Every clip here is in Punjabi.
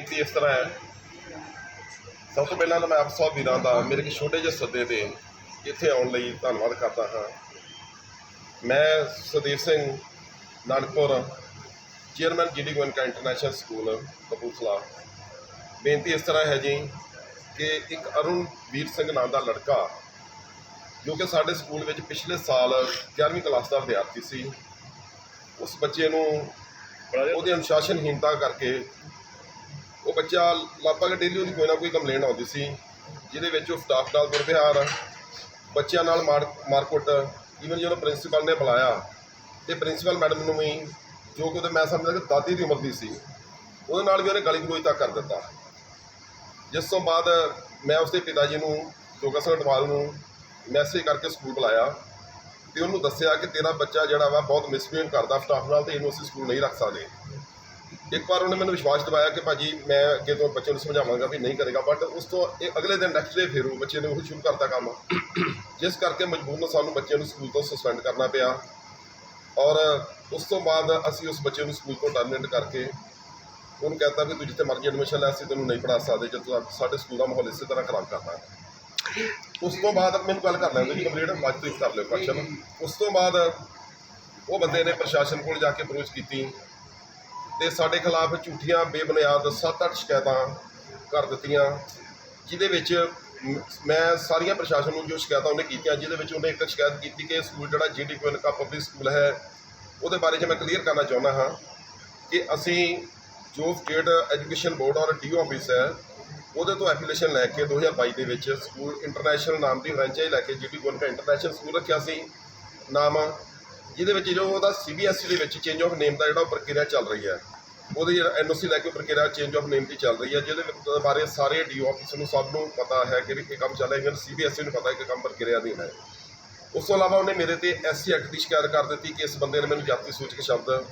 ਬੇਨਤੀ ਇਸ ਤਰ੍ਹਾਂ ਹੈ। ਸਭ ਤੋਂ ਪਹਿਲਾਂ ਤਾਂ ਮੈਂ ਆਪ ਸਭ ਵੀਰਾਂ ਦਾ ਮੇਰੇ ਕਿ ਛੋਟੇ ਜਿਹੇ ਸੱਦੇ ਤੇ ਇੱਥੇ ਆਉਣ ਲਈ ਧੰਨਵਾਦ ਕਰਦਾ ਹਾਂ। ਮੈਂ Sudeep Singh Nanakpur, chairman GD Goenka international school, Kapurthala. ਬੇਨਤੀ ਇਸ ਤਰ੍ਹਾਂ ਹੈ ਜੀ ਕਿ ਇੱਕ ਅਰੁਣ ਵੀਰ ਸਿੰਘ ਨਾਂ ਦਾ ਲੜਕਾ, ਜੋ ਕਿ ਸਾਡੇ ਸਕੂਲ ਵਿੱਚ ਪਿਛਲੇ ਸਾਲ 11ਵੀਂ ਕਲਾਸ ਦਾ ਵਿਦਿਆਰਥੀ ਸੀ, ਉਸ ਬੱਚੇ ਨੂੰ ਉਹਦੀ ਅਨੁਸ਼ਾਸਨਹੀਣਤਾ ਕਰਕੇ ਉਹ ਬੱਚਾ ਲਗਭਗ ਡੇਲੀ ਉਹਦੀ ਕੋਈ ਨਾ ਕੋਈ ਕੰਪਲੇਂਟ ਆਉਂਦੀ ਸੀ, ਜਿਹਦੇ ਵਿੱਚ ਉਹ ਸਟਾਫ ਨਾਲ ਦੁਰਵਿਹਾਰ ਬੱਚਿਆਂ ਨਾਲ ਮਾਰ, ਮਾਰਕੁੱਟ ਈਵਨ ਜਦੋਂ ਪ੍ਰਿੰਸੀਪਲ ਨੇ ਬੁਲਾਇਆ, ਤੇ ਪ੍ਰਿੰਸੀਪਲ ਮੈਡਮ ਨੂੰ ਵੀ ਜੋ ਕਿ ਉਹਦੇ ਮੈਂ ਸਮਝਦਾ ਕਿ ਦਾਦੀ ਦੀ ਉਮਰ ਦੀ ਸੀ, ਉਹਦੇ ਨਾਲ ਵੀ ਉਹਨੇ ਗਲੀ ਗਲੋਚ ਤੱਕ ਕਰ ਦਿੱਤਾ। ਜਿਸ ਤੋਂ ਬਾਅਦ ਮੈਂ ਉਸਦੇ ਪਿਤਾ ਜੀ ਨੂੰ ਜੋਗਾ ਸਿੰਘ ਅਟਵਾਲ ਨੂੰ ਮੈਸੇਜ ਕਰਕੇ ਸਕੂਲ ਬੁਲਾਇਆ ਤੇ ਉਹਨੂੰ ਦੱਸਿਆ ਕਿ ਤੇਰਾ ਬੱਚਾ ਜਿਹੜਾ ਵਾ ਬਹੁਤ ਮਿਸਬੀਹੇਵ ਕਰਦਾ ਸਟਾਫ ਨਾਲ ਤੇ ਇਹਨੂੰ ਅਸੀਂ ਸਕੂਲ ਨਹੀਂ ਰੱਖ ਸਕਦੇ। ਇੱਕ ਵਾਰ ਉਹਨੇ ਮੈਨੂੰ ਵਿਸ਼ਵਾਸ ਦਿਵਾਇਆ ਕਿ ਭਾਜੀ ਮੈਂ ਅੱਗੇ ਤੋਂ ਬੱਚੇ ਨੂੰ ਸਮਝਾਵਾਂਗਾ ਵੀ ਨਹੀਂ ਕਰੇਗਾ ਬਟ ਉਸ ਤੋਂ ਇਹ ਅਗਲੇ ਦਿਨ ਨੈਕਸਟ ਡੇ ਫਿਰ ਉਹ ਬੱਚੇ ਨੇ ਉਹ ਸ਼ੁਰੂ ਕਰਤਾ ਕੰਮ। ਜਿਸ ਕਰਕੇ ਮਜਬੂਰਨ ਸਾਨੂੰ ਬੱਚੇ ਨੂੰ ਸਕੂਲ ਤੋਂ ਸਸਪੈਂਡ ਕਰਨਾ ਪਿਆ। ਔਰ ਉਸ ਤੋਂ ਬਾਅਦ ਅਸੀਂ ਉਸ ਬੱਚੇ ਨੂੰ ਸਕੂਲ ਤੋਂ ਟਰਮੀਨੇਟ ਕਰਕੇ ਉਹਨੂੰ ਕਹਿੰਦਾ ਵੀ ਤੂੰ ਜਿੱਥੇ ਮਰਜ਼ੀ ਐਡਮਿਸ਼ਨ ਲੈ, ਅਸੀਂ ਤੈਨੂੰ ਨਹੀਂ ਪੜ੍ਹਾ ਸਕਦੇ, ਜੇ ਤੂੰ ਸਾਡੇ ਸਕੂਲ ਦਾ ਮਾਹੌਲ ਇਸੇ ਤਰ੍ਹਾਂ ਖਰਾਬ ਕਰਨਾ ਉਸ ਤੋਂ ਬਾਅਦ ਮੈਨੂੰ ਗੱਲ ਕਰ ਲੈਂਦੇ ਜੀ ਕੰਪਲੀਟ ਬਾਅਦ ਤੁਸੀਂ ਕਰ ਲਿਓ ਕੁਐਸਚਨ ਉਸ ਤੋਂ ਬਾਅਦ ਉਹ ਬੰਦੇ ਨੇ ਪ੍ਰਸ਼ਾਸਨ ਕੋਲ ਜਾ ਕੇ ਅਪਰੋਚ ਕੀਤੀ। ਤੇ ਸਾਡੇ ਖਿਲਾਫ ਝੂਠੀਆਂ, ਬੇਬੁਨਿਆਦ 7-8 ਸ਼ਿਕਾਇਤਾਂ ਕਰ ਦਿੱਤੀਆਂ, ਜਿਹਦੇ ਵਿੱਚ ਮ- ਮੈਂ ਸਾਰੀਆਂ ਪ੍ਰਸ਼ਾਸਨ ਨੂੰ ਜੋ ਸ਼ਿਕਾਇਤਾਂ ਉਹਨੇ ਕੀਤੀਆਂ, ਜਿਹਦੇ ਵਿੱਚ ਉਹਨੇ ਇੱਕ ਸ਼ਿਕਾਇਤ ਕੀਤੀ ਕਿ ਸਕੂਲ ਜਿਹੜਾ ਜੀਡੀ ਕਾ ਪਬਲਿਕ ਸਕੂਲ ਹੈ, ਉਹਦੇ ਬਾਰੇ 'ਚ ਮੈਂ ਕਲੀਅਰ ਕਰਨਾ ਚਾਹੁੰਦਾ ਹਾਂ ਕਿ ਅਸੀਂ ਜੋ ਸਟੇਟ ਐਜੂਕੇਸ਼ਨ ਬੋਰਡ ਔਰ ਡੀਓ ਆਫਿਸ ਹੈ, ਉਹਦੇ ਤੋਂ ਐਫੀਲੀਏਸ਼ਨ ਲੈ ਕੇ 2022 ਦੇ ਵਿੱਚ ਸਕੂਲ ਇੰਟਰਨੈਸ਼ਨਲ ਨਾਮ ਦੀ ਫਰੈਂਚਾਈਜ਼ ਲੈ ਕੇ ਜੀਡੀ ਗੋਨਕਾ ਇੰਟਰਨੈਸ਼ਨਲ ਸਕੂਲ ਰੱਖਿਆ ਸੀ, ਨਾਮ, ਜਿਹਦੇ ਵਿੱਚ ਜੋ ਉਹਦਾ ਸੀਬੀਐਸਈ ਦੇ ਵਿੱਚ ਚੇਂਜ ਆਫ ਨੇਮ ਦਾ ਜਿਹੜਾ ਉਹ ਪ੍ਰਕਿਰਿਆ ਚੱਲ ਰਹੀ ਹੈ। ਉਹਦੀ ਜਿਹੜਾ ਐਨਓਸੀ ਲੈ ਕੇ ਪ੍ਰਕਿਰਿਆ ਚੇਂਜ ਆਫ ਨੇਮ ਦੀ ਚੱਲ ਰਹੀ ਹੈ, ਜਿਹਦੇ ਵਿੱਚ ਬਾਰੇ ਸਾਰੇ ਡੀਓ ਆਫਿਸ ਨੂੰ ਸਭ ਨੂੰ ਪਤਾ ਹੈ ਕਿ ਵੀ ਇਹ ਕੰਮ ਚੱਲ ਰਿਹਾ ਇਵਨ ਸੀਬੀਐਸਈ ਨੂੰ ਪਤਾ ਹੈ ਕਿ ਕੰਮ ਪ੍ਰਕਿਰਿਆ ਅਧੀਨ ਹੈ ਉਸ ਤੋਂ ਇਲਾਵਾ ਉਹਨੇ ਮੇਰੇ ਤੇ ਐਸਸੀ ਐਕਟ ਦੀ ਸ਼ਿਕਾਇਤ ਕਰ ਦਿੱਤੀ ਕਿ ਇਸ ਬੰਦੇ ਨੇ ਮੈਨੂੰ ਜਾਤੀ ਸੂਚਕ ਸ਼ਬਦ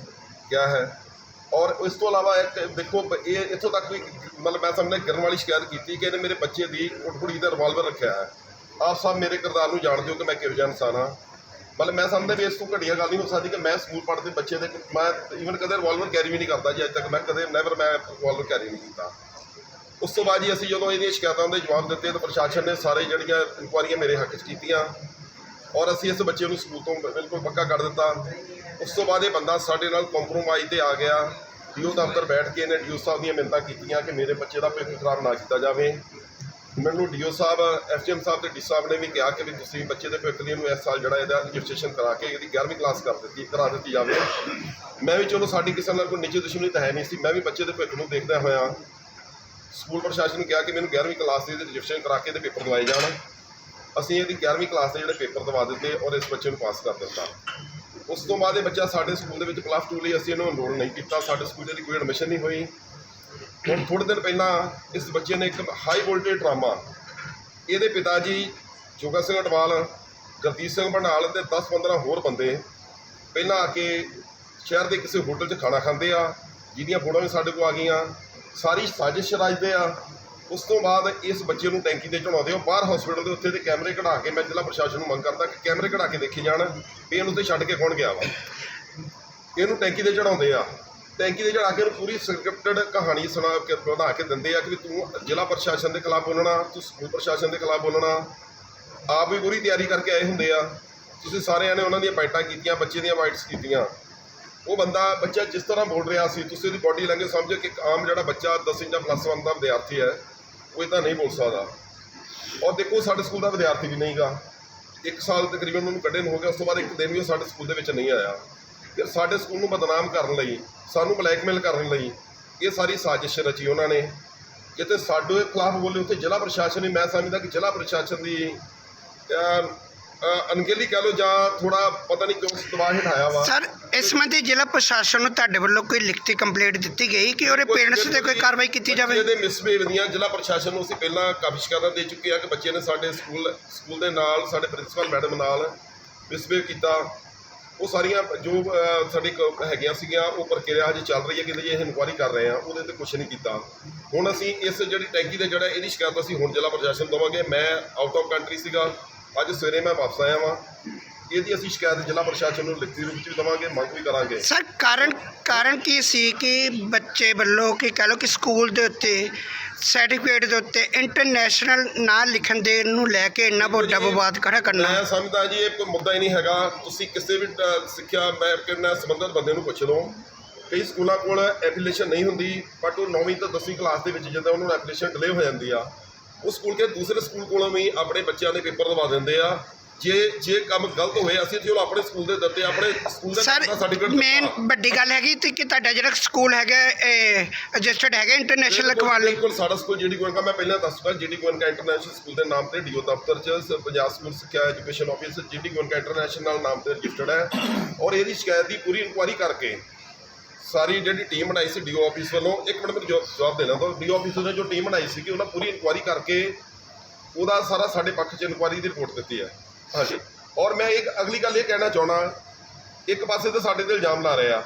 ਕਿਹਾ ਹੈ। ਔਰ ਇਸ ਤੋਂ ਇਲਾਵਾ ਇੱਕ ਦੇਖੋ ਇਹ ਇੱਥੋਂ ਤੱਕ ਵੀ ਮਤਲਬ ਮੈਂ ਸਾਹਮਣੇ ਕਰਨ ਵਾਲੀ ਸ਼ਿਕਾਇਤ ਕੀਤੀ ਕਿ ਇਹਨੇ ਮੇਰੇ ਬੱਚੇ ਦੀ ਕੁੜਕੁੜੀ ਦਾ ਰਿਵਾਲਵਰ ਰੱਖਿਆ ਹੈ। ਆਪ ਸਭ ਮੇਰੇ ਕਿਰਦਾਰ ਨੂੰ ਜਾਣਦੇ ਹੋ ਕਿ ਮੈਂ ਕਿਹੋ ਜਿਹਾ ਇਨਸਾਨ ਹਾਂ। ਮਤਲਬ ਮੈਂ ਸਮਝਦਾ ਵੀ ਇਸ ਤੋਂ ਘਟੀਆ ਗੱਲ ਨਹੀਂ ਹੋ ਸਕਦੀ ਕਿ ਮੈਂ ਸਕੂਲ ਪੜ੍ਹਦੇ ਬੱਚੇ ਦੇ ਮੈਂ ਈਵਨ ਕਦੇ ਰਿਵਾਲਵਰ ਕੈਰੀ ਵੀ ਨਹੀਂ ਕਰਦਾ ਜੀ, ਅੱਜ ਤੱਕ ਮੈਂ ਕਦੇ ਨੈਵਰ ਮੈਂ ਰਿਵਾਲਵਰ ਕੈਰੀ ਨਹੀਂ ਕੀਤਾ। ਉਸ ਤੋਂ ਬਾਅਦ ਜੀ ਅਸੀਂ ਜਦੋਂ ਇਹਦੀਆਂ ਸ਼ਿਕਾਇਤਾਂ ਦੇ ਜਵਾਬ ਦਿੱਤੇ ਤਾਂ ਪ੍ਰਸ਼ਾਸਨ ਨੇ ਸਾਰੇ ਜਿਹੜੀਆਂ ਇਨਕੁਆਰੀਆਂ ਮੇਰੇ ਹੱਕ 'ਚ ਕੀਤੀਆਂ ਔਰ ਅਸੀਂ ਇਸ ਬੱਚੇ ਨੂੰ ਸਕੂਲ ਤੋਂ ਬਿਲਕੁਲ ਪੱਕਾ ਕਰ ਦਿੱਤਾ। ਉਸ ਤੋਂ ਬਾਅਦ ਇਹ ਬੰਦਾ ਸਾਡੇ ਨਾਲ ਕੰਪਰੋਮਾਈਜ਼ ਤੇ ਆ ਗਿਆ। ਡੀਓ ਦਫ਼ਤਰ ਬੈਠ ਕੇ ਇਹਨੇ ਡੀਓ ਸਾਹਿਬ ਦੀਆਂ ਮਿੰਤਾਂ ਕੀਤੀਆਂ ਕਿ ਮੇਰੇ ਬੱਚੇ ਦਾ ਭਵਿੱਖ ਖਰਾਬ ਨਾ ਕੀਤਾ ਜਾਵੇ। ਮੈਨੂੰ ਡੀਓ ਸਾਹਿਬ ਐਫਜੀਐਮ ਸਾਹਿਬ ਤੇ ਡੀ ਸਾਹਿਬ ਨੇ ਵੀ ਕਿਹਾ ਕਿ ਵੀ ਤੁਸੀਂ ਬੱਚੇ ਦੇ ਭਵਿੱਖ ਲਈ ਇਸ ਸਾਲ ਜਿਹੜਾ ਇਹਦਾ ਰਜਿਸਟ੍ਰੇਸ਼ਨ ਕਰਾ ਕੇ ਇਹਦੀ 11ਵੀਂ ਕਲਾਸ ਕਰ ਦਿੱਤੀ, ਕਰਾ ਦਿੱਤੀ ਜਾਵੇ। ਮੈਂ ਵੀ ਚਲੋ ਸਾਡੀ ਕਿਸੇ ਨਾਲ ਕੋਈ ਨਿੱਜੀ ਦੁਸ਼ਮਣੀ ਤਾਂ ਹੈ ਨਹੀਂ ਸੀ, ਮੈਂ ਵੀ ਬੱਚੇ ਦੇ ਭਵਿੱਖ ਨੂੰ ਦੇਖਦਾ ਹੋਇਆ। ਸਕੂਲ ਪ੍ਰਸ਼ਾਸਨ ਨੂੰ ਕਿਹਾ ਕਿ ਮੈਨੂੰ 11ਵੀਂ ਕਲਾਸ ਦੀ ਰਜਿਸਟ੍ਰੇਸ਼ਨ ਕਰਾ ਕੇ ਇਹਦੇ ਪੇਪਰ ਦਵਾਏ ਜਾਣ। ਅਸੀਂ ਇਹਦੀ 11ਵੀਂ ਕਲਾਸ ਦੇ ਜਿਹੜੇ ਪੇਪਰ ਦਵਾ ਦਿੱਤੇ ਔਰ ਇਸ ਬੱਚੇ ਨੂੰ ਪਾਸ ਕਰ ਦਿੱਤਾ। ਉਸ ਤੋਂ ਬਾਅਦ ਇਹ ਬੱਚਾ ਸਾਡੇ ਸਕੂਲ ਦੇ ਵਿੱਚ ਪਲੱਸ 2 ਲਈ ਅਸੀਂ ਇਹਨੂੰ ਐਨਰੋਲ ਨਹੀਂ ਕੀਤਾ, ਸਾਡੇ ਸਕੂਲ ਦੀ ਕੋਈ ਐਡਮਿਸ਼ਨ ਨਹੀਂ ਹੋਈ। ਹੁਣ ਥੋੜ੍ਹੇ ਦਿਨ ਪਹਿਲਾਂ ਇਸ ਬੱਚੇ ਨੇ ਇੱਕ ਹਾਈ ਵੋਲਟੇਜ ਡਰਾਮਾ ਇਹਦੇ ਪਿਤਾ ਜੀ ਜੋਗਾ ਸਿੰਘ ਅਟਵਾਲ ਗੁਰਦੀਪ ਸਿੰਘ ਬੰਡਾਲ ਤੇ 10-15 ਹੋਰ ਬੰਦੇ ਪਹਿਲਾਂ ਆ ਕੇ ਸ਼ਹਿਰ ਦੇ ਕਿਸੇ ਹੋਟਲ 'ਚ ਖਾਣਾ ਖਾਂਦੇ ਆ, ਜਿਹਦੀਆਂ ਫੋਟੋਆਂ ਵੀ ਸਾਡੇ ਕੋਲ ਆ ਗਈਆਂ, ਸਾਰੀ ਸਾਜ਼ਿਸ਼ ਰਚਦੇ ਆ। ਉਸ ਤੋਂ ਬਾਅਦ ਇਸ ਬੱਚੇ ਨੂੰ ਟੈਂਕੀ ਤੇ ਚੜਾਉਂਦੇ ਆ ਬਾਹਰ ਹਸਪੀਟਲ ਦੇ ਉੱਤੇ ਤੇ ਕੈਮਰੇ ਕਢਾ ਕੇ ਮੈਂ ਜ਼ਿਲ੍ਹਾ ਪ੍ਰਸ਼ਾਸਨ ਨੂੰ ਮੰਗ ਕਰਦਾ ਕਿ ਕੈਮਰੇ ਕਢਾ ਕੇ ਦੇਖੇ ਜਾਣ, ਵੀ ਇਹਨੂੰ ਤੇ ਛੱਡ ਕੇ ਕੌਣ ਗਿਆ ਵਾ? ਇਹਨੂੰ ਟੈਂਕੀ ਤੇ ਚੜਾਉਂਦੇ ਆ। ਟੈਂਕੀ ਤੇ ਚੜਾ ਕੇ ਇਹਨੂੰ ਪੂਰੀ ਸਕ੍ਰਿਪਟਡ ਕਹਾਣੀ ਸੁਣਾ ਕੇ ਬਣਾ ਕੇ ਦਿੰਦੇ ਆ ਕਿ ਵੀ ਤੂੰ ਜ਼ਿਲ੍ਹਾ ਪ੍ਰਸ਼ਾਸਨ ਦੇ ਖਿਲਾਫ ਬੋਲਣਾ, ਤੂੰ ਸਕੂਲ ਪ੍ਰਸ਼ਾਸਨ ਦੇ ਖਿਲਾਫ ਬੋਲਣਾ। ਆਪ ਵੀ ਪੂਰੀ ਤਿਆਰੀ ਕਰਕੇ ਆਏ ਹੁੰਦੇ ਆ। ਤੁਸੀਂ ਸਾਰਿਆਂ ਨੇ ਉਹਨਾਂ ਦੀਆਂ ਬਾਈਟਾਂ ਕੀਤੀਆਂ, ਬੱਚੇ ਦੀਆਂ ਬਾਈਟਸ ਕੀਤੀਆਂ। ਉਹ ਬੰਦਾ, ਬੱਚਾ ਜਿਸ ਤਰ੍ਹਾਂ ਬੋਲ ਰਿਹਾ ਸੀ, ਤੁਸੀਂ ਉਹਦੀ ਬਾਡੀ ਲੈਂਗੁਏਜ ਸਮਝੋ ਕਿ ਇੱਕ ਆਮ ਜਿਹੜਾ ਬੱਚਾ 10ਵੀਂ ਜਾਂ ਪਲੱਸ 1 ਦਾ ਵਿਦਿਆਰਥੀ ਹੈ, ਉਹ ਇਦਾਂ ਨਹੀਂ ਬੋਲ ਸਕਦਾ। ਔਰ ਦੇਖੋ ਸਾਡੇ ਸਕੂਲ ਦਾ ਵਿਦਿਆਰਥੀ ਵੀ ਨਹੀਂਗਾ। ਇੱਕ ਸਾਲ ਤਕਰੀਬਨ ਉਹਨੂੰ ਕੱਢੇ ਨੂੰ ਹੋ ਗਿਆ, ਉਸ ਤੋਂ ਬਾਅਦ ਇੱਕ ਦਿਨ ਵੀ ਉਹ ਸਾਡੇ ਸਕੂਲ ਦੇ ਵਿੱਚ ਨਹੀਂ ਆਇਆ। ਸਾਡੇ ਸਕੂਲ ਨੂੰ ਬਦਨਾਮ ਕਰਨ ਲਈ ਸਾਨੂੰ ਬਲੈਕਮੇਲ ਕਰਨ ਲਈ ਇਹ ਸਾਰੀ ਸਾਜ਼ਿਸ਼ ਰਚੀ ਉਹਨਾਂ ਨੇ। ਜਿੱਥੇ ਸਾਡੇ ਖਿਲਾਫ ਬੋਲੇ ਉੱਥੇ ਜ਼ਿਲ੍ਹਾ ਪ੍ਰਸ਼ਾਸਨ ਵੀ ਮੈਂ ਸਮਝਦਾ ਕਿ ਜ਼ਿਲ੍ਹਾ ਪ੍ਰਸ਼ਾਸਨ ਦੀ ਅਣਗਹਿਲੀ ਕਹਿ ਲਓ ਜਾਂ ਥੋੜਾ ਪਤਾ ਨਹੀਂ ਕਿਉਂ ਦਬਾਅ ਹਟਾਇਆ ਵਾ। ਸਰ ਇਸ ਸੰਬੰਧੀ ਜ਼ਿਲ੍ਹਾ ਪ੍ਰਸ਼ਾਸਨ ਨੂੰ ਤੁਹਾਡੇ ਵੱਲੋਂ ਕੋਈ ਲਿਖਤੀ ਕੰਪਲੇਂਟ ਦਿੱਤੀ ਗਈ ਕਿ ਉਹਦੇ ਪੇਰੈਂਟਸ ਤੇ ਕੋਈ ਕਾਰਵਾਈ ਕੀਤੀ ਜਾਵੇ? ਬੱਚੇ ਦੇ ਮਿਸਬਿਹੇਵ ਦੀਆਂ ਜ਼ਿਲ੍ਹਾ ਪ੍ਰਸ਼ਾਸਨ ਨੂੰ ਅਸੀਂ ਪਹਿਲਾਂ ਕਾਫੀ ਸ਼ਿਕਾਇਤਾਂ ਦੇ ਚੁੱਕੇ ਆ ਕਿ ਬੱਚੇ ਨੇ ਸਾਡੇ ਸਕੂਲ ਸਕੂਲ ਦੇ ਨਾਲ ਸਾਡੇ ਪ੍ਰਿੰਸੀਪਲ ਮੈਡਮ ਨਾਲ ਮਿਸਬਿਹੇਵ ਕੀਤਾ। ਉਹ ਸਾਰੀਆਂ ਜੋ ਅਹ, ਸਾਡੀ ਕ- ਹੈਗੀਆਂ ਸੀਗੀਆਂ ਉਹ ਪ੍ਰਕਿਰਿਆ ਹਜੇ ਚੱਲ ਰਹੀ ਹੈ ਕਿ ਜੇ ਇਹ ਇਨਕੁਆਰੀ ਕਰ ਰਹੇ ਆ ਉਹਦੇ ਤੇ ਕੁਝ ਨਹੀਂ ਕੀਤਾ। ਹੁਣ ਅਸੀਂ ਇਸ ਜਿਹੜੀ ਟੈਂਕੀ ਦੇ ਜਿਹੜਾ ਇਹਦੀ ਸ਼ਿਕਾਇਤ ਅਸੀਂ ਹੁਣ ਜ਼ਿਲ੍ਹਾ ਪ੍ਰਸ਼ਾਸਨ ਨੂੰ ਦੇਵਾਂਗੇ। ਮੈਂ ਆਊਟ ਆਫ ਕੰਟਰੀ ਸੀਗਾ ਅੱਜ ਸਵੇਰੇ ਮੈਂ ਵਾਪਸ ਆਇਆ ਵਾਂ। ਇਹਦੀ ਅਸੀਂ ਸ਼ਿਕਾਇਤ ਜ਼ਿਲ੍ਹਾ ਪ੍ਰਸ਼ਾਸਨ ਨੂੰ ਲਿਖਤੀ ਰੂਪ 'ਚ ਵੀ ਦੇਵਾਂਗੇ ਮੰਗ ਵੀ ਕਰਾਂਗੇ। ਸਰ ਕਾਰਨ ਕਾਰਨ ਕੀ ਸੀ ਕਿ ਬੱਚੇ ਵੱਲੋਂ ਕਿ ਕਹ ਲਓ ਕਿ ਸਕੂਲ ਦੇ ਉੱਤੇ ਸਰਟੀਫਿਕੇਟ ਦੇ ਉੱਤੇ ਇੰਟਰਨੈਸ਼ਨਲ ਨਾਂ ਲਿਖਣ ਦੇ ਨੂੰ ਲੈ ਕੇ ਇੰਨਾ ਵੱਡਾ ਵਿਵਾਦ ਖੜਾ ਕਰਨਾ। ਮੈਂ ਸਮਝਦਾ ਜੀ ਇਹ ਕੋਈ ਮੁੱਦਾ ਹੀ ਨਹੀਂ ਹੈਗਾ। ਤੁਸੀਂ ਕਿਸੇ ਵੀ ਅ, ਸਿੱਖਿਆ ਮਹਿਕਮੇ ਨਾਲ ਸੰਬੰਧਿਤ ਬੰਦੇ ਨੂੰ ਪੁੱਛ ਲਓ ਕਈ ਸਕੂਲਾਂ ਕੋਲ ਐਪਲੀਕੇਸ਼ਨ ਨਹੀਂ ਹੁੰਦੀ ਬਟ ਉਹ 9ਵੀਂ ਤੋਂ 10ਵੀਂ ਕਲਾਸ ਦੇ ਵਿੱਚ ਜਦੋਂ ਉਹਨਾਂ ਨੂੰ ਐਪਲੀਕੇਸ਼ਨ ਡਿਲੇ ਹੋ ਜਾਂਦੀ ਆ ਉਹ ਸਕੂਲ ਕੇ ਦੂਸਰੇ ਸਕੂਲ ਕੋਲੋਂ ਵੀ ਆਪਣੇ ਬੱਚਿਆਂ ਦੇ ਪੇਪਰ ਦਵਾ ਦਿੰਦੇ ਆ। ਜੇ ਜੇ ਕੰਮ ਗਲਤ ਹੋਏ ਅਸੀਂ ਚਲੋ ਆਪਣੇ ਸਕੂਲ ਦੇ ਦਿੱਤੇ ਆਪਣੇ ਸਕੂਲ ਦਾ ਸਰ ਸਰਟੀਫਿਕੇਟ ਮੇਨ ਵੱਡੀ ਗੱਲ ਹੈਗੀ ਤੇ ਕਿ ਤੁਹਾਡਾ ਜਿਹੜਾ ਸਕੂਲ ਹੈਗਾ ਰਜਿਸਟਰਡ ਹੈਗਾ ਇੰਟਰਨੈਸ਼ਨਲ ਲਈ। ਬਿਲਕੁਲ ਸਾਡਾ ਸਕੂਲ ਜੀਡੀ ਗੋਇੰਕਾ ਮੈਂ ਪਹਿਲਾਂ ਦੱਸ ਚੁੱਕਾ ਜੀਡੀ ਗੋਇੰਕਾ ਇੰਟਰਨੈਸ਼ਨਲ ਸਕੂਲ ਦੇ ਨਾਮ ਤੇ ਡੀਓ ਦਫ਼ਤਰ 'ਚ ਪੰਜਾਬ ਸਕੂਲ ਸਿੱਖਿਆ education office GD Goenka international ਨਾਮ ਤੇ ਰਜਿਸਟਰਡ ਹੈ। ਔਰ ਇਹਦੀ ਸ਼ਿਕਾਇਤ ਦੀ ਪੂਰੀ ਇਨਕੁਆਇਰੀ ਕਰਕੇ ਸਾਰੀ ਜਿਹੜੀ ਟੀਮ ਬਣਾਈ ਸੀ ਡੀਓ ਆਫਿਸ ਵੱਲੋਂ ਇੱਕ ਮਿੰਟ ਮੈਨੂੰ ਜਵਾਬ- ਜਵਾਬ ਦੇਣਾ ਤਾਂ ਡੀਓ ਆਫਿਸ ਨੇ ਜੋ ਟੀਮ ਬਣਾਈ ਸੀ ਕਿ ਉਹਨਾਂ ਪੂਰੀ ਇਨਕੁਆਇਰੀ ਕਰਕੇ ਉਹਦਾ ਸਾਰਾ ਸਾਡੇ ਪੱਖ 'ਚ ਇਨਕੁਆਇਰੀ ਦੀ ਰਿਪੋਰਟ ਦਿੱਤੀ ਹੈ। ਹਾਂਜੀ। ਔਰ ਮੈਂ ਇੱਕ ਅਗਲੀ ਗੱਲ ਇਹ ਕਹਿਣਾ ਚਾਹਣਾ ਇੱਕ ਪਾਸੇ ਤਾਂ ਸਾਡੇ ਤੇ ਇਲਜ਼ਾਮ ਲਾ ਰਹੇ ਆ।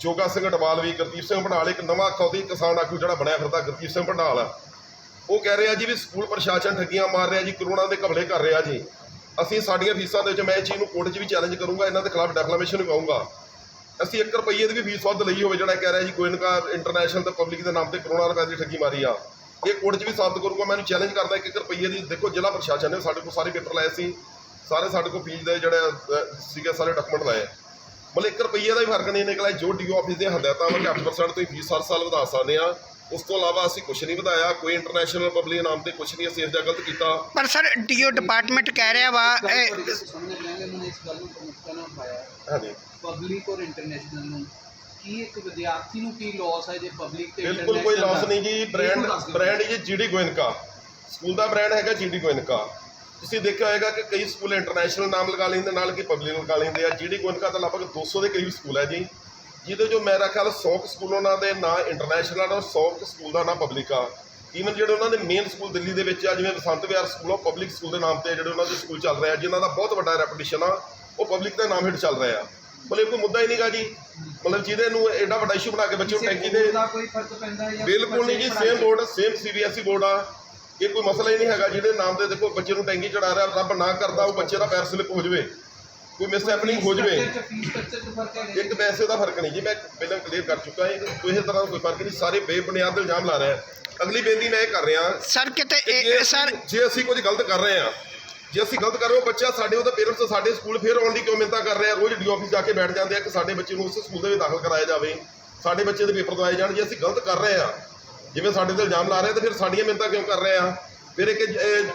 ਜੋਗਾ ਸਿੰਘ ਅਟਵਾਲ ਵੀ, ਗੁਰਦੀਪ ਸਿੰਘ ਭੰਡਾਲ, ਇੱਕ ਨਵਾਂ ਖੌਦੀ ਕਿਸਾਨ ਆਗੂ ਜਿਹੜਾ ਬਣਿਆ ਫਿਰਦਾ, ਗੁਰਦੀਪ ਸਿੰਘ ਭੰਡਾਲ। ਉਹ ਕਹਿ ਰਿਹਾ ਜੀ ਵੀ ਸਕੂਲ ਪ੍ਰਸ਼ਾਸਨ ਠੱਗੀਆਂ ਮਾਰ ਰਿਹਾ ਜੀ, ਕਰੋੜਾਂ ਦੇ ਘਪਲੇ ਕਰ ਰਿਹਾ ਜੀ। ਅਸੀਂ ਸਾਡੀਆਂ ਫੀਸਾਂ ਦੇ ਵਿੱਚ, ਮੈਂ ਇਹ ਚੀਜ਼ ਨੂੰ ਕੋਰਟ 'ਚ ਵੀ ਚੈਲੰਜ ਕਰੂੰਗਾ, ਇਹਨਾਂ ਦੇ ਖਿਲਾਫ ਡੈਕਲੇਮੇਸ਼ਨ ਵੀ ਅਸੀਂ 1 ਰੁਪਈਏ ਦੀ ਵੀ ਫੀਸ ਵੱਧ ਲਈ ਹੋਵੇ, ਜਿਹੜਾ ਕਹਿ ਰਿਹਾ ਜੀ ਗੋਇਨਕਾ ਇੰਟਰਨੈਸ਼ਨਲ ਤੇ ਪਬਲਿਕ ਦੇ ਨਾਮ ਤੇ ਕਰੋੜਾਂ ਰੁਪਏ ਦੀ ਠੱਗੀ ਮਾਰੀ ਆ। ਇਹ ਕੋਰਟ 'ਚ ਵੀ ਸਾਬਤ ਕਰੂੰਗਾ। ਮੈਨੂੰ ਚੈਲੰਜ ਕਰਦਾ 1 ਰੁਪਈਏ ਦੀ। ਦੇਖੋ ਜ਼ਿਲ੍ਹਾ ਪ੍ਰਸ਼ਾਸਨ ਨੇ ਸਾਡੇ ਕੋਲ ਸਾਰੇ ਪੇਪਰ ਲਏ ਸੀ। ਸਾਰੇ ਸਾਡੇ ਕੋਲ ਫੀਸ ਦੇ ਜਿਹੜੇ ਸੀਗੇ ਸਾਰੇ ਡਾਕੂਮੈਂਟ ਲਏ। ਮਤਲਬ 1 ਰੁਪਈਏ ਦਾ ਵੀ ਫ਼ਰਕ ਨਹੀਂ ਨਿਕਲਿਆ। ਜੋ ਡੀਓ ਆਫਿਸ ਦੇ ਹਦਾਇਤਾਂ ਵਾ ਕਿ 8% ਤੋਂ ਫੀਸ ਹਰ ਸਾਲ ਵਧਾ ਸਕਦੇ ਆ। ਉਸ ਤੋਂ ਇਲਾਵਾ ਅਸੀਂ ਕੁਝ ਨਹੀਂ ਵਧਾਇਆ। ਕੋਈ ਇੰਟਰਨੈਸ਼ਨਲ ਪਬਲਿਕ ਨਾਮ ਤੇ ਕੁਝ ਨਹੀਂ ਅਸੀਂ ਇਸ ਦਾ ਗਲਤ ਕੀਤਾ। ਪਰ ਸਰ ਡੀਓ ਡਿਪਾਰਟਮੈਂਟ ਕਹਿ ਰਿਹਾ ਵਾ ਸਮਝ ਲੈਣਗੇ ਉਹਨਾਂ ਨੇ ਇਸ ਗੱਲ ਨੂੰ ਪ੍ਰਮੁਖਤਾ ਨਾਲ ਉਠਾਇਆ ਹਾਂਜੀ। ਪਬਲਿਕ ਔਰ ਇੰਟਰਨੈਸ਼ਨਲ ਨੂੰ ਕੀ ਇੱਕ ਵਿਦਿਆਰਥੀ ਨੂੰ ਕੀ ਲਾਸ ਹੈ ਜੇ ਪਬਲਿਕ ਤੇ ਬਿਲਕੁਲ ਕੋਈ international ਲਾਸ? ਨਹੀਂ ਜੀ ਬ੍ਰਾਂਡ ਇਹਨੂੰ ਦੱਸ ਦਿਓ। ਬ੍ਰਾਂਡ ਜੀ ਜੀਡੀ ਗੋਇਨਕਾ ਸਕੂਲ ਦਾ ਬ੍ਰਾਂਡ ਹੈਗਾ ਜੀਡੀ ਗੋਇਨਕਾ ਤੁਸੀਂ ਦੇਖਿਆ ਹੋਏਗਾ ਕਿ ਕਈ ਸਕੂਲ ਇੰਟਰਨੈਸ਼ਨਲ ਨਾਮ ਲਗਾ ਲੈਂਦੇ ਨਾਲ ਕਿ ਪਬਲਿਕ ਲਗਾ ਲੈਂਦੇ ਆ। ਜੀਡੀ ਗੋਇਨਕਾ ਤਾਂ ਲਗਭਗ 200 ਦੇ ਕਰੀਬ ਸਕੂਲ ਹੈ ਜੀ। ਜਿਹਦੇ ਜੋ ਮੇਰਾ ਖਿਆਲ 100 ਕੁ ਸਕੂਲ ਉਹਨਾਂ ਦੇ ਨਾਂ ਇੰਟਰਨੈਸ਼ਨਲ ਆ ਔਰ 100 ਕੁ ਸਕੂਲ ਦਾ ਨਾਂ ਪਬਲਿਕ ਆ। ਈਵਨ ਜਿਹੜੇ ਉਹਨਾਂ ਦੇ ਮੇਨ ਸਕੂਲ ਦਿੱਲੀ ਦੇ ਵਿੱਚ ਆ ਜਿਵੇਂ ਬਸੰਤ ਵਿਹਾਰ ਸਕੂਲ ਆ ਪਬਲਿਕ ਸਕੂਲ ਦੇ ਨਾਮ ਤੇ ਜਿਹੜੇ ਉਹਨਾਂ ਦੇ ਸਕੂਲ ਚੱਲ ਰਹੇ ਆ ਜਿਨ੍ਹਾਂ ਦਾ ਬਹੁਤ ਵੱਡਾ ਰੈਪੂਟੇਸ਼ਨ ਆ ਉਹ ਪਬਲਿਕ ਦੇ ਨਾਮ ਹੇਠ ਚੱਲ ਰਹੇ ਆ। ਮਤਲਬ ਕੋਈ ਮੁੱਦਾ ਹੀ ਨਹੀਂਗਾ ਜੀ। ਮਤਲਬ ਜਿਹਦੇ ਨੂੰ ਐਡਾ ਵੱਡਾ ਇਸ਼ੂ ਬਣਾ ਕੇ ਬੱਚੇ ਨੂੰ ਟੈਂਕੀ ਦੇ board ਦਾ ਕੋਈ ਫ਼ਰਕ ਪੈਂਦਾ ਹੈ ਜਾਂ ਬਿਲਕੁਲ ਨਹੀਂ ਜੀ same board same CBSE board ਆ। ਇਹ ਕੋਈ ਮਸਲਾ ਹੀ ਨਹੀਂ ਹੈਗਾ ਜਿਹਦੇ ਨਾਮ ਤੇ ਦੇਖੋ ਬੱਚੇ ਨੂੰ ਟੈਂਕੀ ਚੜਾ ਰਿਹਾ ਰੱਬ ਨਾ ਕਰਦਾ ਉਹ ਬੱਚੇ ਦਾ ਪੈਰ ਸਲਿਪ ਹੋ ਜਵੇ। ਕੋਈ ਮਿਸ ਹੈਪਨਿੰਗ ਹੋ ਜਵੇ ਇੱਕ ਪੈਸੇ ਦਾ ਫ਼ਰਕ ਨਹੀਂ ਜੀ ਮੈਂ ਪਹਿਲਾਂ ਕਲੀਅਰ ਕਰ ਚੁੱਕਾ ਹਾਂ ਕੋਈ ਇਸ ਤਰ੍ਹਾਂ ਦਾ ਕੋਈ ਫ਼ਰਕ ਨਹੀਂ ਸਾਰੇ ਬੇਬੁਨਿਆਦ ਇਲਜ਼ਾਮ ਲਾ ਰਹੇ। ਆ ਅਗਲੀ ਬੇਨਤੀ ਮੈਂ ਇਹ ਕਰ ਰਿਹਾ ਸਰ ਕਿਤੇ ਸਰ ਅਸੀਂ- ਜੇ ਅਸੀਂ ਕੁਝ ਗਲਤ ਕਰ ਰਹੇ ਆ ਜੇ ਅਸੀਂ ਗਲਤ ਕਰ ਰਹੇ ਹੋ, ਬੱਚਾ ਸਾਡੇ ਉਹਦੇ ਪੇਰੈਂਟਸ ਸਾਡੇ ਸਕੂਲ ਫੇਰ ਆਉਣ ਦੀ ਕਿਉਂ ਮਿੰਤਾ ਕਰ ਰਿਹਾ? ਰੋਜ਼ ਡੀ ਆਫਿਸ ਜਾ ਕੇ ਬੈਠ ਜਾਂਦੇ ਆ ਕਿ ਸਾਡੇ ਬੱਚੇ ਨੂੰ ਉਸ ਸਕੂਲ ਦੇ ਵਿੱਚ ਦਾਖਲ ਕਰਾਇਆ ਜਾਵੇ, ਸਾਡੇ ਬੱਚੇ ਦੇ ਪੇਪਰ ਦਵਾਏ ਜਾਣ, ਜੇ ਅਸੀਂ ਗਲਤ ਕਰ ਰਹੇ ਆ, ਜਿਵੇਂ ਸਾਡੇ ਤੇ ਇਲਜ਼ਾਮ ਲਾ ਰਹੇ ਤਾਂ ਫਿਰ ਸਾਡੀਆਂ ਮਿੰਤਾਂ ਕਿਉਂ ਕਰ ਰਹੇ ਆ? ਫਿਰ ਇੱਕ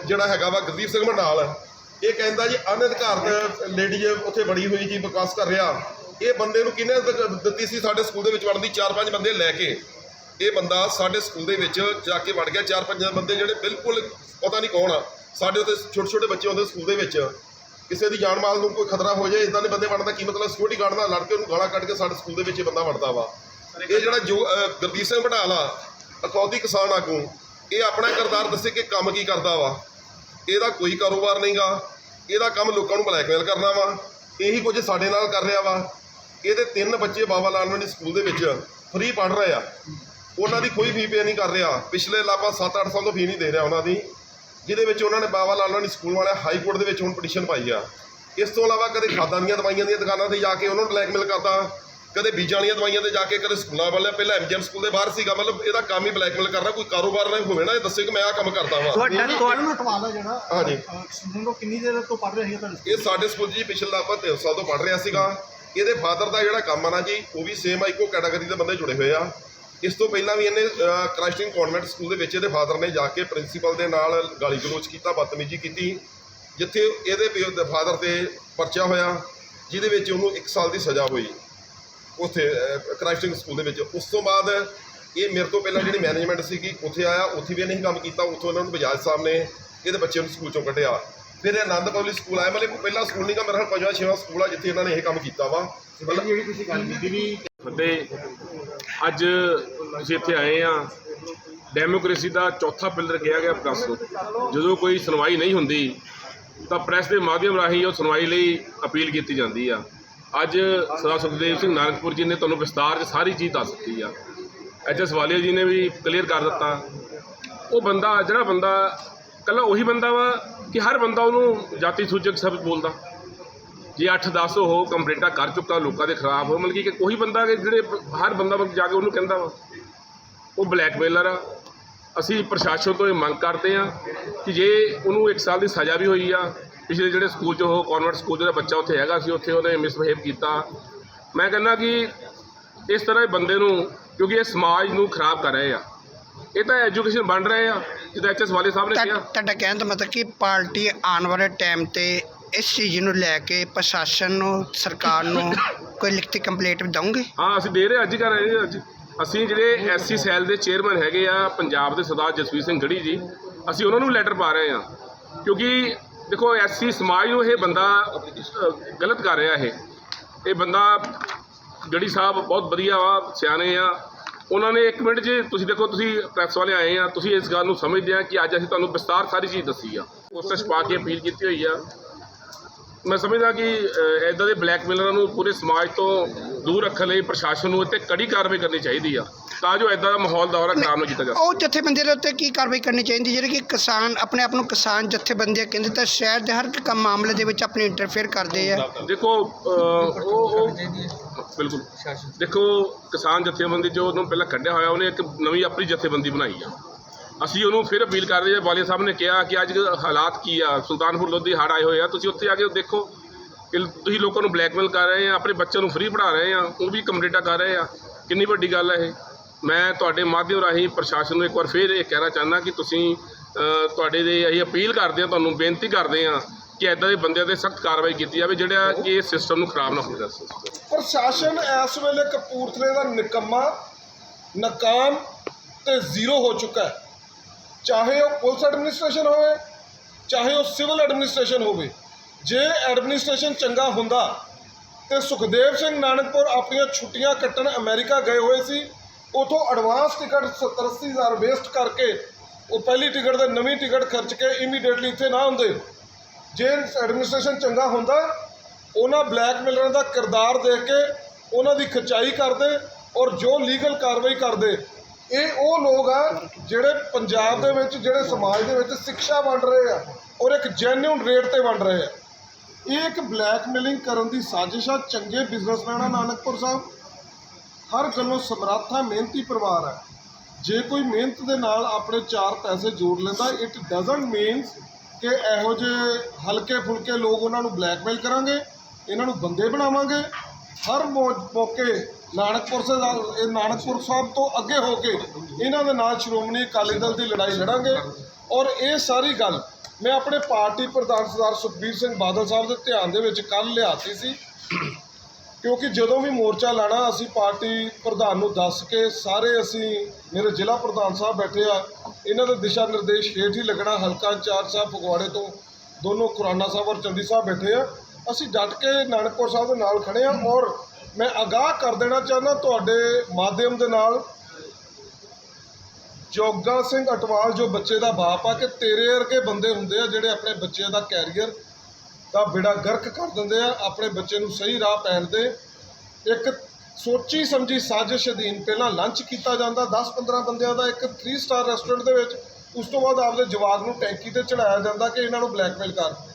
ਜਿਹੜਾ ਹੈਗਾ ਵਾ ਗੁਰਦੀਪ ਸਿੰਘ ਮੰਡਾਲ, ਇਹ ਕਹਿੰਦਾ ਜੀ ਅਨਧਿਕਾਰਤ ਲੇਡੀ ਉੱਥੇ ਬੜੀ ਹੋਈ ਜੀ, ਵਿਕਾਸ ਕਰ ਰਿਹਾ, ਇਹ ਬੰਦੇ ਨੂੰ ਕਿਹਨੇ ਦਿੱਤੀ ਸੀ ਸਾਡੇ ਸਕੂਲ ਦੇ ਵਿੱਚ ਵੜਨ ਦੀ? ਚਾਰ ਪੰਜ ਬੰਦੇ ਲੈ ਕੇ। ਇਹ ਬੰਦਾ ਸਾਡੇ ਸਕੂਲ ਦੇ ਵਿੱਚ ਜਾ ਕੇ ਵੜ ਗਿਆ। ਚਾਰ ਪੰਜ ਬੰਦੇ ਜਿਹੜੇ ਬਿਲਕੁਲ ਪਤਾ ਨਹੀਂ ਕੌਣ ਆ। ਸਾਡੇ ਉੱਤੇ ਛੋਟੇ ਛੋਟੇ ਬੱਚੇ ਆਉਂਦੇ ਸਕੂਲ ਦੇ ਵਿੱਚ, ਕਿਸੇ ਦੀ ਜਾਨ ਮਾਲ ਨੂੰ ਕੋਈ ਖਤਰਾ ਹੋ ਜਾਏ ਇਦਾਂ ਦੇ ਬੰਦੇ ਵੜਨ ਦਾ ਕੀ ਮਤਲਬ? ਸਿਕਿਉਰਿਟੀ ਗਾਰਡ ਨਾਲ ਲੜ ਕੇ ਉਹਨੂੰ ਗਾਲਾਂ ਕੱਢ ਕੇ ਸਾਡੇ ਸਕੂਲ ਦੇ ਵਿੱਚ ਇਹ ਬੰਦਾ ਵੜਦਾ ਵਾ। ਇਹ ਜਿਹੜਾ ਜੋ ਗੁਰਦੀਪ ਸਿੰਘ ਵਢਾਲ ਆ ਅਕੌਦੀ ਕਿਸਾਨ ਆਗੂ, ਇਹ ਆਪਣਾ ਕਿਰਦਾਰ ਦੱਸੇ ਕਿ ਕੰਮ ਕੀ ਕਰਦਾ ਵਾ। ਇਹਦਾ ਕੋਈ ਕਾਰੋਬਾਰ ਨਹੀਂਗਾ। ਇਹਦਾ ਕੰਮ ਲੋਕਾਂ ਨੂੰ ਬਲੈਕਮੇਲ ਕਰਨਾ ਵਾ। ਇਹੀ ਕੁਝ ਸਾਡੇ ਨਾਲ ਕਰ ਰਿਹਾ ਵਾ। ਇਹਦੇ ਤਿੰਨ ਬੱਚੇ ਬਾਬਾ ਲਾਲਵੰਡੀ ਸਕੂਲ ਦੇ ਵਿੱਚ ਫ੍ਰੀ ਪੜ੍ਹ ਰਹੇ ਆ। ਉਹਨਾਂ ਦੀ ਕੋਈ ਫੀ ਪੇ ਨਹੀਂ ਕਰ ਰਿਹਾ। ਪਿਛਲੇ ਲਾਪਾ 7-8 ਸਾਲ ਤੋਂ ਫੀ ਨਹੀਂ ਦੇ ਰਿਹਾ ਉਹਨਾਂ ਦੀ। ਜਿਹਦੇ ਵਿੱਚ ਉਹਨਾਂ ਨੇ ਬਾਬਾ ਲਾਲਵੰਡੀ ਸਕੂਲ ਵਾਲੇ ਹਾਈ ਕੋਰਟ ਦੇ ਵਿੱਚ ਹੁਣ ਪਟੀਸ਼ਨ ਪਾਈ ਆ। ਇਸ ਤੋਂ ਇਲਾਵਾ ਕਦੇ ਖਾਦਾਂ ਦੀਆਂ ਦਵਾਈਆਂ ਦੀਆਂ ਦੁਕਾਨਾਂ ਤੇ ਜਾ ਕੇ ਉਹਨਾਂ ਨੂੰ ਬਲੈਕਮੇਲ ਕਰਦਾ ਕਦੇ ਬੀਜਾਂ ਵਾਲੀਆਂ ਦਵਾਈਆਂ ਤੇ ਜਾ ਕੇ ਕਦੇ ਸਕੂਲਾਂ ਵਾਲੇ ਪਹਿਲਾਂ ਐਮਜੀਐਮ ਸਕੂਲ ਦੇ ਬਾਹਰ ਸੀਗਾ ਮਤਲਬ ਇਹਦਾ ਕੰਮ ਹੀ ਬਲੈਕਮੇਲ ਕਰਨਾ ਕੋਈ ਕਾਰੋਬਾਰ ਨਾ ਹੋਵੇ ਨਾ ਇਹ ਦੱਸੇ ਕਿ ਮੈਂ ਆਹ ਕੰਮ ਕਰਦਾ ਵਾਂ। ਤੁਹਾਡਾ ਤੁਹਾਡਾ ਨੂੰ ਹਟਵਾਣਾ ਜਿਹੜਾ ਹਾਂਜੀ। ਸਟੂਡੈਂਟ ਉਹ ਕਿੰਨੀ ਦੇਰ ਤੋਂ ਪੜ ਰਹੇ ਸੀ ਤੁਹਾਡੇ ਇਹ ਸਾਡੇ ਸਕੂਲ ਜੀ ਪਿਛਲਾ ਆਪਾਂ 3 ਸਾਲ ਤੋਂ ਪੜ੍ਹ ਰਿਹਾ ਸੀਗਾ। ਇਹਦੇ ਫਾਦਰ ਦਾ ਜਿਹੜਾ ਕੰਮ ਆ ਨਾ ਜੀ ਉਹ ਵੀ ਸੇਮ ਆ ਇੱਕੋ ਕੈਟਾਗਰੀ ਦੇ ਬੰਦੇ ਜੁੜੇ ਹੋਏ ਆ। ਇਸ ਤੋਂ ਪਹਿਲਾਂ ਵੀ ਇਹਨੇ ਕ੍ਰਾਈਸਟਿੰਗ ਕਨਵੈਂਟ ਸਕੂਲ ਦੇ ਵਿੱਚ ਇਹਦੇ ਫਾਦਰ ਨੇ ਜਾ ਕੇ ਪ੍ਰਿੰਸੀਪਲ ਦੇ ਨਾਲ ਗਾਲੀ ਗਲੋਚ ਕੀਤਾ ਬਦਤਮੀਜ਼ੀ ਕੀਤੀ ਜਿੱਥੇ ਇਹਦੇ ਪਿਓ ਦੇ ਫਾਦਰ ਤੇ ਪਰਚਾ ਹੋਇਆ ਜਿਹਦੇ ਵਿੱਚ ਉਹਨੂੰ 1 ਸਾਲ ਦੀ ਸਜ਼ਾ ਹੋਈ ਉੱਥੇ ਕ੍ਰਾਈਸਟਿੰਗ ਸਕੂਲ ਦੇ ਵਿੱਚ। ਉਸ ਤੋਂ ਬਾਅਦ ਇਹ ਮੇਰੇ ਤੋਂ ਪਹਿਲਾਂ ਜਿਹੜੀ ਮੈਨੇਜਮੈਂਟ ਸੀਗੀ ਉੱਥੇ ਆਇਆ ਉੱਥੇ ਵੀ ਇਹਨੇ ਹੀ ਕੰਮ ਕੀਤਾ ਉੱਥੋਂ ਇਹਨਾਂ ਨੂੰ ਬਜਾਜ ਸਾਹਿਬ ਨੇ ਇਹਦੇ ਬੱਚੇ ਨੂੰ ਸਕੂਲ ਚੋਂ ਕੱਢਿਆ। ਫਿਰ ਇਹ ਆਨੰਦ ਪਬਲਿਕ ਸਕੂਲ ਆਇਆ ਮਤਲਬ ਪਹਿਲਾ ਸਕੂਲ ਨਹੀਂਗਾ ਮੇਰਾ ਖਿਆਲ ਪੰਜਵਾਂ ਛੇਵਾਂ ਸਕੂਲ ਆ ਜਿੱਥੇ ਇਹਨਾਂ ਨੇ ਇਹ ਕੰਮ ਕੀਤਾ ਵਾ। ਮਤਲਬ ਜਿਹੜੀ ਤੁਸੀਂ ਗੱਲ ਕੀਤੀ ਵੀ ਫਤਿਹ ਅੱਜ ਅਸੀਂ ਇੱਥੇ ਆਏ ਆ ਡੈਮੋਕ੍ਰੇਸੀ ਦਾ ਚੌਥਾ ਪਿਲਰ ਕਿਹਾ ਗਿਆ ਪ੍ਰੈਸ ਨੂੰ। ਜਦੋਂ ਕੋਈ ਸੁਣਵਾਈ ਨਹੀਂ ਹੁੰਦੀ, ਤਾਂ ਪ੍ਰੈਸ ਦੇ ਮਾਧਿਅਮ ਰਾਹੀਂ ਉਹ ਸੁਣਵਾਈ ਲਈ ਅਪੀਲ ਕੀਤੀ ਜਾਂਦੀ ਆ। ਅੱਜ ਸਰਦਾਰ ਸੁਖਦੇਵ ਸਿੰਘ ਨਾਨਕਪੁਰ ਜੀ ਨੇ ਤੁਹਾਨੂੰ ਵਿਸਤਾਰ 'ਚ ਸਾਰੀ ਚੀਜ਼ ਦੱਸ ਦਿੱਤੀ ਆ। ਐਚ ਐਸ ਵਾਲੀਆ ਜੀ ਨੇ ਵੀ ਕਲੀਅਰ ਕਰ ਦਿੱਤਾ। ਉਹ ਬੰਦਾ, ਜਿਹੜਾ ਬੰਦਾ ਕੱਲਾ ਉਹੀ ਬੰਦਾ ਵਾ ਕਿ ਹਰ ਬੰਦਾ ਉਹਨੂੰ ਜਾਤੀ ਸੂਚਕ ਸ਼ਬਦ ਬੋਲਦਾ। ਜੇ 8-10 ਉਹ ਕੰਪਲੇਂਟਾਂ ਕਰ ਚੁੱਕਾ ਲੋਕਾਂ ਦੇ ਖਿਲਾਫ ਮਤਲਬ ਕਿ ਕੋਈ ਬੰਦਾ ਕਿ ਜਿਹੜੇ ਹਰ ਬੰਦਾ ਜਾ ਕੇ ਉਹਨੂੰ ਕਹਿੰਦਾ ਵਾ ਉਹ ਬਲੈਕਮੇਲਰ ਆ। ਅਸੀਂ ਪ੍ਰਸ਼ਾਸਨ ਤੋਂ ਇਹ ਮੰਗ ਕਰਦੇ ਆ ਕਿ ਜੇ ਉਹਨੂੰ 1 ਸਾਲ ਦੀ ਸਜ਼ਾ ਵੀ ਹੋਈ ਆ ਪਿਛਲੇ ਜਿਹੜੇ ਸਕੂਲ 'ਚ ਉਹ ਕਨਵਰਟ ਸਕੂਲ ਦਾ ਬੱਚਾ ਉੱਥੇ ਹੈਗਾ ਸੀ ਉੱਥੇ ਉਹਨੇ ਮਿਸਬਿਹੇਵ ਕੀਤਾ। ਮੈਂ ਕਹਿੰਦਾ ਕਿ ਇਸ ਤਰ੍ਹਾਂ ਦੇ ਬੰਦੇ ਨੂੰ ਕਿਉਂਕਿ ਇਹ ਸਮਾਜ ਨੂੰ ਖਰਾਬ ਕਰ ਰਹੇ ਆ। ਇਹ ਤਾਂ ਐਜੂਕੇਸ਼ਨ ਬਣ ਰਹੇ ਆ ਜਿੱਦਾਂ ਐਚਐਸ ਵਾਲੇ ਸਾਹਿਬ ਨੇ ਕਿਹਾ। ਤੁਹਾਡਾ ਕਹਿਣ ਦਾ ਮਤਲਬ ਕਿ ਪਾਰਟੀ ਆਉਣ ਵਾਲੇ ਟਾਈਮ ਤੇ ਇਸ ਚੀਜ਼ ਨੂੰ ਲੈ ਕੇ ਪ੍ਰਸ਼ਾਸਨ ਨੂੰ, ਸਰਕਾਰ ਨੂੰ ਕੋਈ ਲਿਖਤੀ ਕੰਪਲੇਂਟ ਦਊਂਗੇ? ਹਾਂ, ਅਸੀਂ ਦੇ ਰਹੇ ਅੱਜ ਹੀ ਕਰ ਰਹੇ ਅੱਜ। ਅਸੀਂ ਜਿਹੜੇ ਐਸਸੀ ਸੈੱਲ ਦੇ ਚੇਅਰਮੈਨ ਹੈਗੇ ਆ, ਪੰਜਾਬ ਦੇ ਸਰਦਾਰ ਜਸਵੀਰ ਸਿੰਘ ਗੜੀ ਜੀ, ਅਸੀਂ ਉਹਨਾਂ ਨੂੰ ਲੈਟਰ ਪਾ ਰਹੇ ਹਾਂ। ਕਿਉਂਕਿ ਦੇਖੋ ਐਸਸੀ ਸਮਾਜ ਨੂੰ ਇਹ ਬੰਦਾ ਗਲਤ ਕਰ ਰਿਹਾ ਇਹ। ਇਹ ਬੰਦਾ ਗੜੀ ਸਾਹਿਬ ਬਹੁਤ ਵਧੀਆ ਵਾ, ਸਿਆਣੇ ਆ। ਉਹਨਾਂ ਨੇ ਇੱਕ ਮਿੰਟ 'ਚ ਤੁਸੀਂ ਦੇਖੋ, ਤੁਸੀਂ ਪ੍ਰੈਸ ਵਾਲੇ ਆਏ ਆ, ਤੁਸੀਂ ਇਸ ਗੱਲ ਨੂੰ ਸਮਝਦੇ ਆ ਕਿ ਅੱਜ ਅਸੀਂ ਤੁਹਾਨੂੰ ਵਿਸਤਾਰ ਸਾਰੀ ਚੀਜ਼ ਦੱਸੀ ਆ। ਕੋਸ਼ਿਸ਼ ਪਾ ਕੇ ਅਪੀਲ ਕੀਤੀ ਹੋਈ ਆ। ਮੈਂ ਸਮਝਦਾ ਕਿ ਇਦਾਂ ਦੇ ਬਲੈਕਮੇਲਰਾਂ ਨੂੰ ਪੂਰੇ ਸਮਾਜ ਤੋਂ ਦੂਰ ਰੱਖਣ ਲਈ ਪ੍ਰਸ਼ਾਸਨ ਨੂੰ ਇੱਥੇ ਕੜੀ ਕਾਰਵਾਈ ਕਰਨੀ ਚਾਹੀਦੀ ਆ ਤਾਂ ਜੋ ਇਦਾਂ ਦਾ ਮਾਹੌਲ ਦੌਰਾ ਖਰਾਬ ਨਾ ਕੀਤਾ ਜਾ ਉਹ ਜਥੇਬੰਦੀਆਂ ਦੇ ਉੱਤੇ ਕੀ ਕਾਰਵਾਈ ਕਰਨੀ ਚਾਹੀਦੀ ਜਿਹੜੇ ਕਿ ਕਿਸਾਨ ਆਪਣੇ ਆਪ ਨੂੰ ਕਿਸਾਨ ਜਥੇਬੰਦੀਆਂ ਕਹਿੰਦੇ ਤਾਂ ਸ਼ਹਿਰ ਦੇ ਹਰ ਇੱਕ ਕੰਮ ਮਾਮਲੇ ਦੇ ਵਿੱਚ ਆਪਣੀ ਇੰਟਰਫੇਅਰ ਕਰਦੇ ਆ। ਦੇਖੋ ਉਹ ਬਿਲਕੁਲ। ਦੇਖੋ ਕਿਸਾਨ ਜਥੇਬੰਦੀ ਜੋ ਉਹਨੂੰ ਪਹਿਲਾਂ ਕੱਢਿਆ ਹੋਇਆ ਉਹਨੇ ਇੱਕ ਨਵੀਂ ਆਪਣੀ ਜਥੇਬੰਦੀ ਬਣਾਈ ਆ। ਅਸੀਂ ਉਹਨੂੰ ਫਿਰ ਅਪੀਲ ਕਰ ਰਹੇ ਹਾਂ ਵਾਲੀਆ ਸਾਹਿਬ ਨੇ ਕਿਹਾ ਕਿ ਅੱਜ ਹਾਲਾਤ ਕੀ ਆ? ਸੁਲਤਾਨਪੁਰ ਲੋਧੀ ਹੜ੍ਹ ਆਏ ਹੋਏ ਆ। ਤੁਸੀਂ ਉੱਥੇ ਆ ਕੇ ਦੇਖੋ ਕਿ ਤੁਸੀਂ ਲੋਕਾਂ ਨੂੰ ਬਲੈਕਮੇਲ ਕਰ ਰਹੇ ਆ, ਆਪਣੇ ਬੱਚਿਆਂ ਨੂੰ ਫ੍ਰੀ ਪੜ੍ਹਾ ਰਹੇ ਆ, ਉਹ ਵੀ ਕੰਪਲੀਟਾ ਕਰ ਰਹੇ ਆ। ਕਿੰਨੀ ਵੱਡੀ ਗੱਲ ਹੈ ਇਹ। ਮੈਂ ਤੁਹਾਡੇ ਮਾਧਿਅਮ ਰਾਹੀਂ ਪ੍ਰਸ਼ਾਸਨ ਨੂੰ ਇੱਕ ਵਾਰ ਫਿਰ ਇਹ ਕਹਿਣਾ ਚਾਹੁੰਦਾ ਕਿ ਤੁਸੀਂ ਤੁਹਾਡੇ ਦੇ ਅਸੀਂ ਅਪੀਲ ਕਰਦੇ ਆ ਤੁਹਾਨੂੰ ਬੇਨਤੀ ਕਰਦੇ ਆ ਕਿ ਐਦਾਂ ਦੇ ਬੰਦਿਆਂ ਤੇ ਸਖਤ ਕਾਰਵਾਈ ਕੀਤੀ ਜਾਵੇ, ਜਿਹੜਾ ਕਿ ਇਸ ਸਿਸਟਮ ਨੂੰ ਖਰਾਬ ਨਾ ਹੋ ਜਾਵੇ ਪ੍ਰਸ਼ਾਸਨ ਇਸ ਵੇਲੇ ਕਪੂਰਥਲੇ ਦਾ ਨਿਕੰਮਾ, ਨਾਕਾਮ ਤੇ ਜ਼ੀਰੋ ਹੋ ਚੁੱਕਾ ਹੈ। ਚਾਹੇ ਉਹ ਪੁਲਿਸ ਐਡਮਿਨਿਸਟ੍ਰੇਸ਼ਨ ਹੋਵੇ, ਚਾਹੇ ਉਹ ਸਿਵਲ ਐਡਮਿਨਿਸਟ੍ਰੇਸ਼ਨ ਹੋਵੇ, ਜੇ ਐਡਮਿਨਿਸਟ੍ਰੇਸ਼ਨ ਚੰਗਾ ਹੁੰਦਾ, ਤੇ ਸੁਖਦੇਵ ਸਿੰਘ ਨਾਨਕਪੁਰ ਆਪਣੀਆਂ ਛੁੱਟੀਆਂ ਕੱਟਣ ਅਮਰੀਕਾ ਗਏ ਹੋਏ ਸੀ, ਉਥੋਂ ਐਡਵਾਂਸ ਟਿਕਟ 70 ਅੱਸੀ ਹਜ਼ਾਰ ਵੇਸਟ ਕਰਕੇ ਉਹ ਪਹਿਲੀ ਟਿਕਟ ਤੇ ਨਵੀਂ ਟਿਕਟ ਖਰਚ ਕੇ ਇਮੀਡੀਏਟਲੀ ਇੱਥੇ ਨਾ ਹੁੰਦੇ ਜੇ ਐਡਮਿਨਿਸਟ੍ਰੇਸ਼ਨ ਚੰਗਾ ਹੁੰਦਾ, ਉਹਨਾਂ ਬਲੈਕਮੇਲਰਾਂ ਦਾ ਕਿਰਦਾਰ ਦੇਖ ਕੇ ਉਹਨਾਂ ਦੀ ਖਚਾਈ ਕਰਦੇ ਔਰ ਜੋ ਲੀਗਲ ਕਾਰਵਾਈ ਕਰਦੇ ਇਹ ਉਹ ਲੋਕ ਆ ਜਿਹੜੇ ਪੰਜਾਬ ਦੇ ਵਿੱਚ, ਜਿਹੜੇ ਸਮਾਜ ਦੇ ਵਿੱਚ ਸਿੱਖਿਆ ਵੰਡ ਰਹੇ ਆ ਔਰ ਇੱਕ ਜੈਨੂਇਨ ਰੇਟ ਤੇ ਵੰਡ ਰਹੇ ਆ। ਇਹ ਇੱਕ ਬਲੈਕਮੇਲਿੰਗ ਕਰਨ ਦੀ ਸਾਜ਼ਿਸ਼ ਆ ਚੰਗੇ ਬਿਜ਼ਨਸਮੈਨ ਆ ਨਾਨਕਪੁਰ ਸਾਹਿਬ। ਹਰ ਗੱਲੋਂ ਸਮਰੱਥਾ, ਮਿਹਨਤੀ ਪਰਿਵਾਰ ਆ। ਜੇ ਕੋਈ ਮਿਹਨਤ ਦੇ ਨਾਲ ਆਪਣੇ ਚਾਰ ਪੈਸੇ ਜੋੜ ਲੈਂਦਾ ਇਟ ਡਸਨਟ ਮੀਨਸ ਕਿ ਇਹੋ ਜਿਹੇ ਹਲਕੇ ਫੁਲਕੇ ਲੋਕ ਉਹਨਾਂ ਨੂੰ ਬਲੈਕਮੇਲ ਕਰਾਂਗੇ, ਇਹਨਾਂ ਨੂੰ ਬੰਦੇ ਬਣਾਵਾਂਗੇ। ਹਰ ਮੌਕੇ ਨਾਨਕਪੁਰ ਸਾਹਿਬ ਇਹ ਨਾਨਕਪੁਰ ਸਾਹਿਬ ਤੋਂ ਅੱਗੇ ਹੋ ਕੇ ਇਹਨਾਂ ਦੇ ਨਾਲ ਸ਼੍ਰੋਮਣੀ ਅਕਾਲੀ ਦਲ ਦੀ ਲੜਾਈ ਲੜਾਂਗੇ। ਔਰ ਇਹ ਸਾਰੀ ਗੱਲ ਮੈਂ ਆਪਣੇ ਪਾਰਟੀ ਪ੍ਰਧਾਨ ਸਰਦਾਰ ਸੁਖਬੀਰ ਸਿੰਘ ਬਾਦਲ ਸਾਹਿਬ ਦੇ ਧਿਆਨ ਦੇ ਵਿੱਚ ਕੱਲ ਲਿਆਤੀ ਸੀ। ਕਿਉਂਕਿ ਜਦੋਂ ਵੀ ਮੋਰਚਾ ਲਾਣਾ, ਅਸੀਂ ਪਾਰਟੀ ਪ੍ਰਧਾਨ ਨੂੰ ਦੱਸ ਕੇ ਸਾਰੇ ਅਸੀਂ ਮੇਰੇ ਜ਼ਿਲ੍ਹਾ ਪ੍ਰਧਾਨ ਸਾਹਿਬ ਬੈਠੇ ਆ। ਇਹਨਾਂ ਦੇ ਦਿਸ਼ਾ ਨਿਰਦੇਸ਼ ਹੇਠ ਹੀ ਲੱਗਣਾ ਹਲਕਾ ਇੰਚਾਰਜ ਸਾਹਿਬ ਫਗਵਾੜੇ ਤੋਂ। ਦੋਨੋਂ ਖੁਰਾਨਾ ਸਾਹਿਬ ਔਰ ਚੰਦੀ ਸਾਹਿਬ ਬੈਠੇ ਆ। ਅਸੀਂ ਡਟ ਕੇ ਨਾਨਕਪੁਰ ਸਾਹਿਬ ਦੇ ਨਾਲ ਖੜੇ ਆ ਔਰ ਮੈਂ ਅਗਾਹ ਕਰ ਦੇਣਾ ਚਾਹੁੰਦਾ ਤੁਹਾਡੇ ਮਾਧਿਅਮ ਦੇ ਨਾਲ। ਜੋਗਾ ਸਿੰਘ ਅਟਵਾਲ, ਜੋ ਬੱਚੇ ਦਾ ਬਾਪ ਆ, ਕਿ ਤੇਰੇ ਵਰਗੇ ਬੰਦੇ ਹੁੰਦੇ ਆ ਜਿਹੜੇ ਆਪਣੇ ਬੱਚਿਆਂ ਦਾ ਕੈਰੀਅਰ ਦਾ ਬਿੜਾ ਗਰਕ ਕਰ ਦਿੰਦੇ ਆ, ਆਪਣੇ ਬੱਚੇ ਨੂੰ ਸਹੀ ਰਾਹ ਪੈਣ ਦੇ। ਇੱਕ ਸੋਚੀ ਸਮਝੀ ਸਾਜ਼ਿਸ਼ ਅਧੀਨ ਪਹਿਲਾਂ ਲੰਚ ਕੀਤਾ ਜਾਂਦਾ 10-15 ਬੰਦਿਆਂ ਦਾ ਇੱਕ 3 ਸਟਾਰ ਰੈਸਟੋਰੈਂਟ ਦੇ ਵਿੱਚ। ਉਸ ਤੋਂ ਬਾਅਦ ਆਪਦੇ ਜਵਾਕ ਨੂੰ ਟੈਂਕੀ ਤੇ ਚੜਾਇਆ ਜਾਂਦਾ ਕਿ ਇਹਨਾਂ ਨੂੰ ਬਲੈਕਮੇਲ ਕਰ।